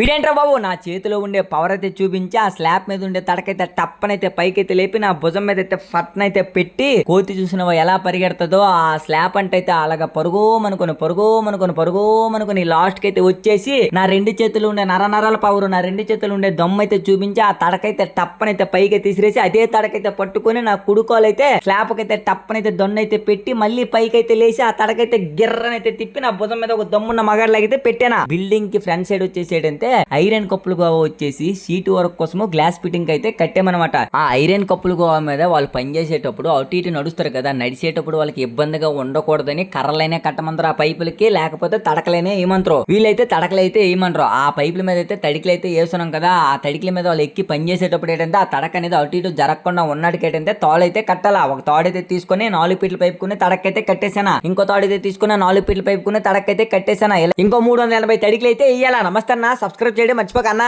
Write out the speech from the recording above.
వీడేంట్రా బాబు? నా చేతిలో ఉండే పవర్ అయితే చూపించి ఆ స్లాబ్ మీద ఉండే తడకైతే టప్పనైతే పైకైతే లేపి నా భుజం మీద అయితే ఫట్నైతే పెట్టి కోతి చూసిన ఎలా పరిగెడుతుందో ఆ స్లాబ్ అంటే అయితే అలాగా పరుగోమనుకొని పరుగోమనుకొని పరుగోమనుకొని లాస్ట్కి అయితే వచ్చేసి నా రెండు చేతులు ఉండే నర నరాల పవర్ నా రెండు చేతులు ఉండే దమ్ము అయితే చూపించి ఆ తడకైతే టప్పనైతే పైకి తీసిరేసి అదే తడకైతే పట్టుకొని నా కుడుకోలైతే స్లాబ్ అయితే టప్పనైతే దొన్నైతే పెట్టి మళ్ళీ పైకైతే లేచి ఆ తడకైతే గిర్రనైతే తిప్పి నా భుజం మీద ఒక దమ్మున్న మగాళ్ళకైతే పెట్టాను? బిల్డింగ్కి ఫ్రంట్ సైడ్ వచ్చేసేటంటే ఐరన్ కప్పులు గోవా వచ్చేసి షీట్ వర్క్ కోసము గ్లాస్ ఫిట్టింగ్ అయితే కట్టామన్నమాట. ఆ ఐరన్ కప్పులు గోవా మీద వాళ్ళు పనిచేసేటప్పుడు అటు ఇటు నడుస్తారు కదా నడిచేటప్పుడు వాళ్ళకి ఇబ్బందిగా ఉండకూడదని కర్రలైనా కట్టమంటారు ఆ పైపులకి లేకపోతే తడకలైనా ఏమంటారు. వీళ్ళైతే తడకలైతే ఏమంటారు. ఆ పైపుల మీద అయితే తడికలు అయితే వేస్తున్నాం కదా ఆ తడికల మీద వాళ్ళు ఎక్కి పని చేసేటప్పుడు ఏంటంటే ఆ తడక అనేది అటు ఇటు జరగకుండా ఉన్నట్టుకి ఏంటంటే తాళైతే కట్టాలా? ఒక తాడైతే తీసుకొని నాలుగు పీట్ల పైపుకుని తడకైతే కట్టేసానా ఇంకో తాడైతే తీసుకున్న నాలుగు పీట్ల పైపుకుని తడకైతే కట్టేసానా ఇంకో మూడు వందల ఎనభై తడికలు అయితే వేయాలా? నమస్తే అన్న సబ్స్క్రైబ్ చేయడం మర్చిపోకన్నా